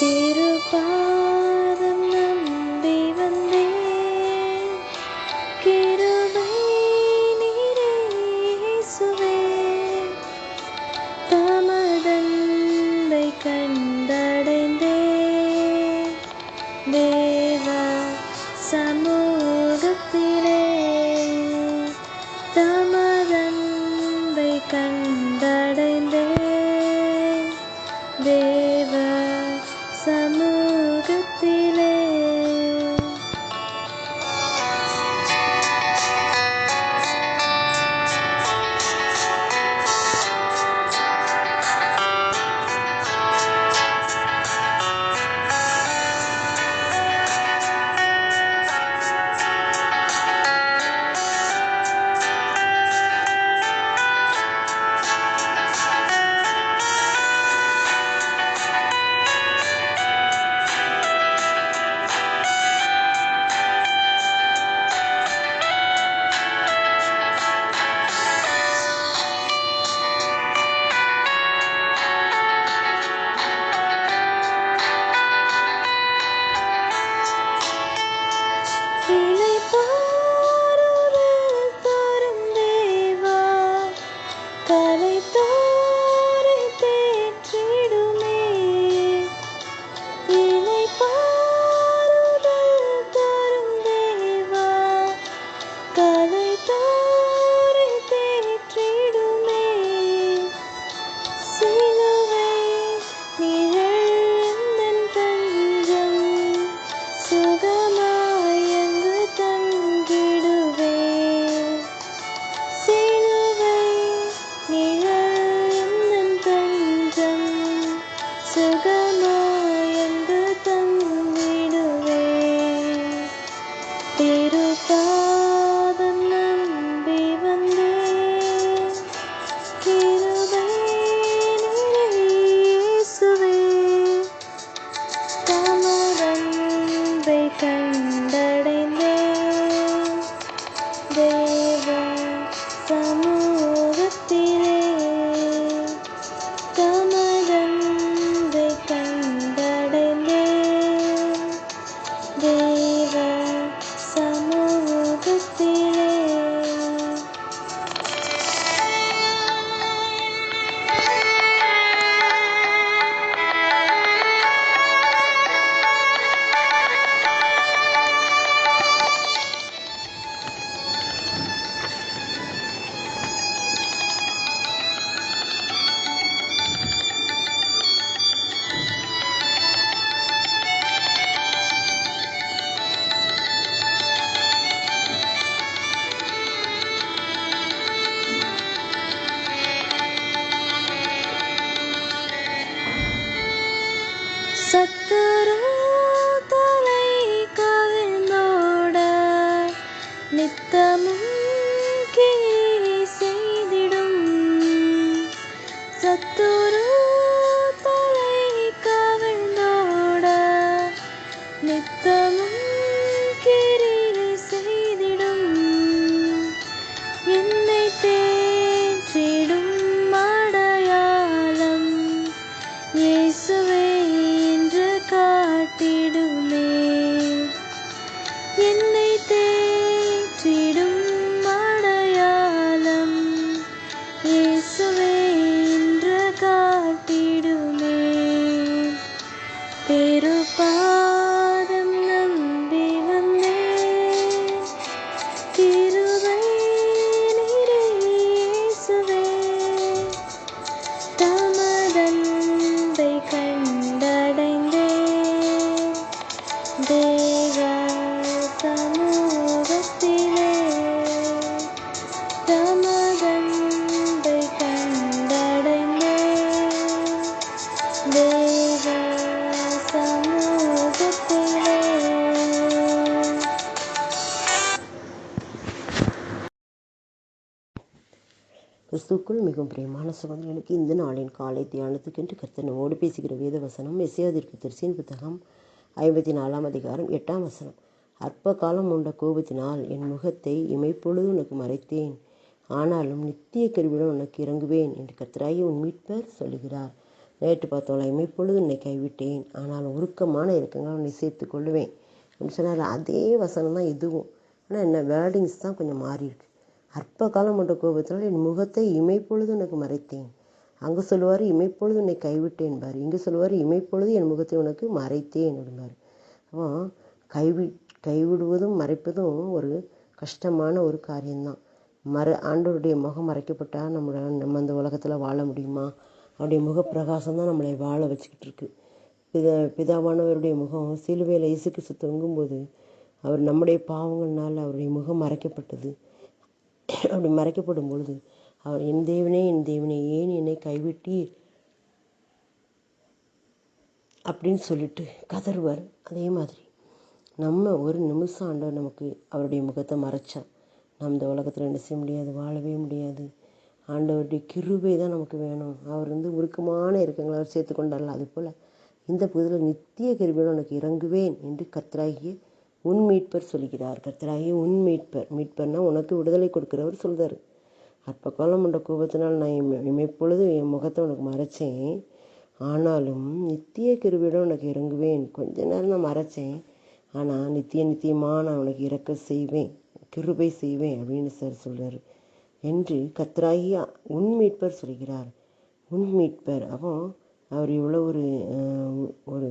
திருபாதம் நம்பி வந்தேன் கிருபை நீரேசுவே தமதன்பை கண்டடைந்தேன் தேவா சமூகத்திலே 的。கிறிஸ்துக்குள் மிகவும் பிரியமான சகோதரனுக்கு இந்த நாளின் காலை தியானத்துக்கென்று கர்த்தனோடு பேசுகிற வேத வசனம் எஸ்ஐயாதிற்கு திருச்சியின் புத்தகம் ஐம்பத்தி நாலாம் அதிகாரம் எட்டாம் வசனம். அற்ப காலம் உண்ட கோபத்தினால் என் முகத்தை இமைப்பொழுது உனக்கு மறைத்தேன். ஆனாலும் நித்திய கருவிடம் உனக்கு இறங்குவேன் என்று கர்த்தராகி உன் மீட்பர் சொல்லுகிறார். நேற்று பார்த்தோம்ல இமைப்பொழுது உன்னை கைவிட்டேன். ஆனால் உருக்கமான இறக்கங்கள் உன்னை சேர்த்து கொள்ளுவேன் அப்படின்னு சொன்னார். அதே வசனம் தான் இதுவும். ஆனால் என்ன வேர்டிங்ஸ் தான் கொஞ்சம் மாறியிருக்கு. அற்ப காலம் கொண்ட கோபத்தினால் என் முகத்தை இமைப்பொழுது உனக்கு மறைத்தேன். அங்கே சொல்லுவார் இமைப்பொழுது உன்னை கைவிட்டேன் பார். இங்கே சொல்லுவார் இமைப்பொழுது என் முகத்தை உனக்கு மறைத்தேன் அப்படிம்பார் அப்போ கைவி கைவிடுவதும் மறைப்பதும் ஒரு கஷ்டமான ஒரு காரியம்தான். மற ஆண்டவருடைய முகம் மறைக்கப்பட்டால் நம்மளோட நம்ம அந்த உலகத்தில் வாழ முடியுமா? அவருடைய முகப்பிரகாசம் தான் நம்மளை வாழ வச்சுக்கிட்டு இருக்கு. பிதா பிதாவானவருடைய முகம் சிலுவையில் இசுக்கு சுத்தங்கும்போது தொங்கும்போது அவர் நம்முடைய பாவங்கள்னால் அவருடைய முகம் மறைக்கப்பட்டது. அப்படி மறைக்கப்படும் பொழுது அவர் என் தேவனே என் தேவனே ஏன் என்னை கைவிட்டீர்? அப்படின்னு சொல்லிட்டு கதறுவார். அதே மாதிரி நம்ம ஒரு நிமிஷம் ஆண்டவர் நமக்கு அவருடைய முகத்தை மறைச்சா நம்ம இந்த உலகத்தில் என்ன செய்ய முடியாது வாழவே முடியாது. ஆண்டவருடைய கிருபை தான் நமக்கு வேணும். அவர் வந்து உருக்கமான இருக்கங்களை அவர் சேர்த்து கொண்டாடலாம் அது போல் இந்த புதில் நித்திய கிருபையோடு உனக்கு இறங்குவேன் என்று கர்த்தராகிய உன் மீட்பர் சொல்கிறார். கர்த்தராகி உன் மீட்பர். மீட்பர்னா உனக்கு விடுதலை கொடுக்கிறவர் சொல்கிறார் அற்ப காலம் உண்ட கோபத்தினால் நான் இமைப்பொழுது என் முகத்தை உனக்கு மறைச்சேன். ஆனாலும் நித்திய கிருவியிடம் உனக்கு இறங்குவேன். கொஞ்ச நேரம் நான் மறைச்சேன். ஆனால் நித்திய நித்தியமாக நான் உனக்கு இறக்க செய்வேன். கிருபை செய்வேன் அப்படின்னு சார் சொல்கிறார் என்று கத்ராகி உன் மீட்பர் சொல்கிறார். உன் மீட்பர். அப்போ அவர் இவ்வளோ ஒரு ஒரு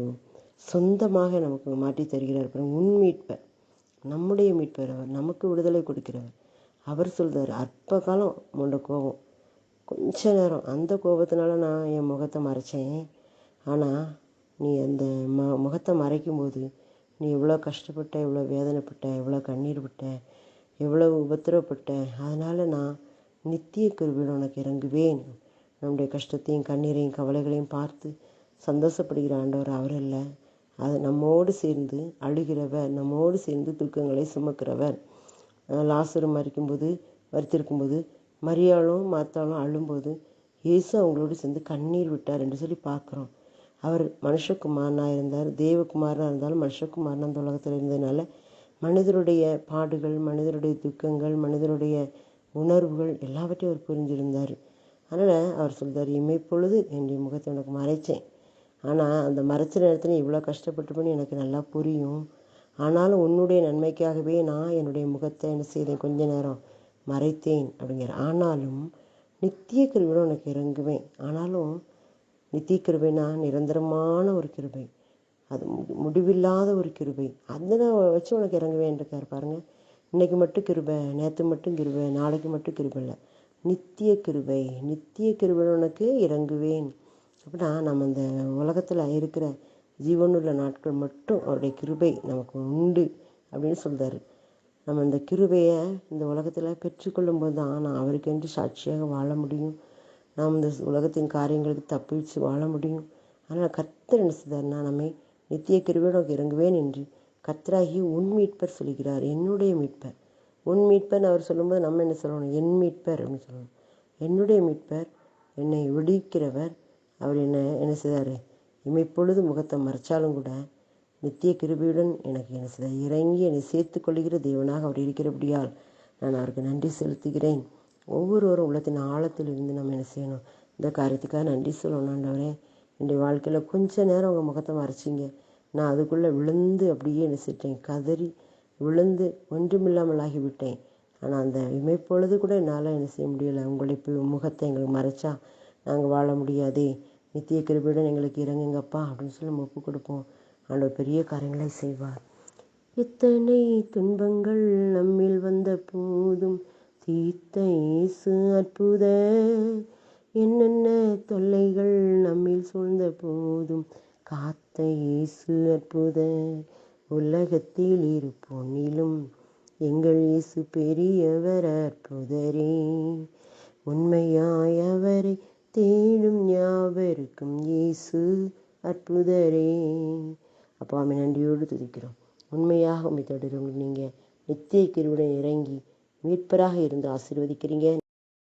சொந்தமாக நமக்கு மாற்றி தருகிறார் உன் மீட்பர் நம்முடைய மீட்பர் அவர் நமக்கு விடுதலை கொடுக்கிறவர். அவர் சொல்கிறார் அற்ப காலம் உண்ட கோபம். கொஞ்ச நேரம் அந்த கோபத்தினால நான் என் முகத்தை மறைச்சேன். ஆனால் நீ அந்த ம முகத்தை மறைக்கும்போது நீ எவ்வளோ கஷ்டப்பட்ட எவ்வளோ வேதனைப்பட்ட எவ்வளோ கண்ணீர் விட்ட எவ்வளோ உபத்திரவப்பட்ட அதனால் நான் நித்திய கருவியில் உனக்கு இறங்குவேன். நம்முடைய கஷ்டத்தையும் கண்ணீரையும் கவலைகளையும் பார்த்து சந்தோஷப்படுகிற ஆண்டவர் அவர் இல்லை அது நம்மோடு சேர்ந்து அழுகிறவர் நம்மோடு சேர்ந்து துக்கங்களை சுமக்கிறவர். லாசரம் மறிக்கும்போது மறித்திருக்கும்போது மரியாளும் மாத்தாலும் அழும்போது இயேசு அவங்களோடு சேர்ந்து கண்ணீர் விட்டார் என்று சொல்லி பார்க்குறோம். அவர் மனுஷகுமாரனாக இருந்தார் தேவகுமாரனாக இருந்தாலும் மனுஷகுமாரன் அந்த உலகத்தில் இருந்ததுனால மனிதருடைய பாடுகள் மனிதருடைய துக்கங்கள் மனிதருடைய உணர்வுகள் எல்லாவற்றையும் அவர் புரிஞ்சிருந்தார். அதனால் அவர் சொல்கிறார் இமைப்பொழுது என்னுடைய முகத்தை உனக்கு மறைச்சேன் ஆனால் அந்த மறைச்ச நேரத்தில் இவ்வளோ கஷ்டப்பட்டுப்பேன்னு எனக்கு நல்லா புரியும். ஆனாலும் உன்னுடைய நன்மைக்காகவே நான் என்னுடைய முகத்தை என்ன செய்தேன்? கொஞ்ச நேரம் மறைத்தேன் அப்படிங்கிற. ஆனாலும் நித்திய கிருபையோடு உனக்கு இறங்குவேன். ஆனாலும் நித்திய கிருபைனா நிரந்தரமான ஒரு கிருபை. அது முடிவில்லாத ஒரு கிருபை. அதை வச்சு உனக்கு இறங்குவேன் பாருங்கள் பாருங்க. மட்டும் கிருபை நேற்று மட்டும் கிருபை நாளைக்கு மட்டும் கிருபை இல்லை. நித்திய கிருபை நித்திய கிருபை உனக்கு இறங்குவேன். அப்படின்னா நம்ம இந்த உலகத்தில் இருக்கிற ஜீவனுள்ள நாட்கள் மட்டும் அவருடைய கிருபை நமக்கு உண்டு அப்படின்னு சொல்கிறார் நம்ம இந்த கிருபையை இந்த உலகத்தில் பெற்றுக்கொள்ளும்போது தான் நான் அவருக்கென்று சாட்சியாக வாழ முடியும். நாம் இந்த உலகத்தின் காரியங்களுக்கு தப்பிச்சு வாழ முடியும். ஆனால் கர்த்தர் என்ன செய்தார்னா நம்மை நித்திய கிருபையோடு உனக்கு இறங்குவேன் என்று கர்த்தராகி உன் மீட்பர் சொல்கிறார். என்னுடைய மீட்பர். உன் மீட்பர் அவர் சொல்லும்போது நம்ம என்ன சொல்லணும்? என் மீட்பர் அப்படின்னு சொல்லணும். என்னுடைய மீட்பர் என்னை விடுவிக்கிறவர் அவர் என்ன என்ன செய்தார்? இமைப்பொழுது முகத்தை மறைச்சாலும் கூட நித்திய கிருபையுடன் எனக்கு என்ன செய்தார்? இறங்கி என்னை சேர்த்து கொள்கிற தேவனாக அவர் இருக்கிறபடியால் நான் அவருக்கு நன்றி செலுத்துகிறேன். ஒவ்வொருவரும் உள்ளத்தின் ஆழத்தில் இருந்து நம்ம என்ன செய்யணும்? இந்த காரியத்துக்காக நன்றி சொல்லணும் என்னுடைய வாழ்க்கையில் கொஞ்ச நேரம் உங்கள் முகத்தை மறைச்சிங்க. நான் அதுக்குள்ளே விழுந்து அப்படியே என்ன செஞ்சேன் கதறி விழுந்து ஒன்றுமில்லாமல் ஆகிவிட்டேன். ஆனால் அந்த இமைப்பொழுது கூட என்னால் என்ன செய்ய முடியலை. உங்களுடைய முகத்தை எங்களுக்கு மறைச்சா நாங்கள் வாழ முடியாதே. நித்திய கிருபையுடன் எங்களுக்கு இறங்குங்கப்பா அப்படின்னு சொல்லி நம்ம ஒப்பு கொடுப்போம். ஆண்டவர் பெரிய காரியங்களை செய்வார். எத்தனை துன்பங்கள் நம்மில் வந்த போதும் தீர்த்த இயேசு அற்புத. என்னென்ன தொல்லைகள் நம்மில் சூழ்ந்த போதும் காத்த இயேசு அற்புத. உலகத்தில் இருப்பொன்னிலும் எங்கள் இயேசு பெரியவர் அற்புதரே. உண்மையாய் அவரை தேடும் ஞாபகம் இயேசு அற்புதரே. அப்போ அம்மை நன்றியோடு துதிக்கிறோம். உண்மையாக உண்மை தொடரும் நீங்கள் நித்திய கிருவுடன் இறங்கி மீட்பராக இருந்து ஆசீர்வதிக்கிறீங்க.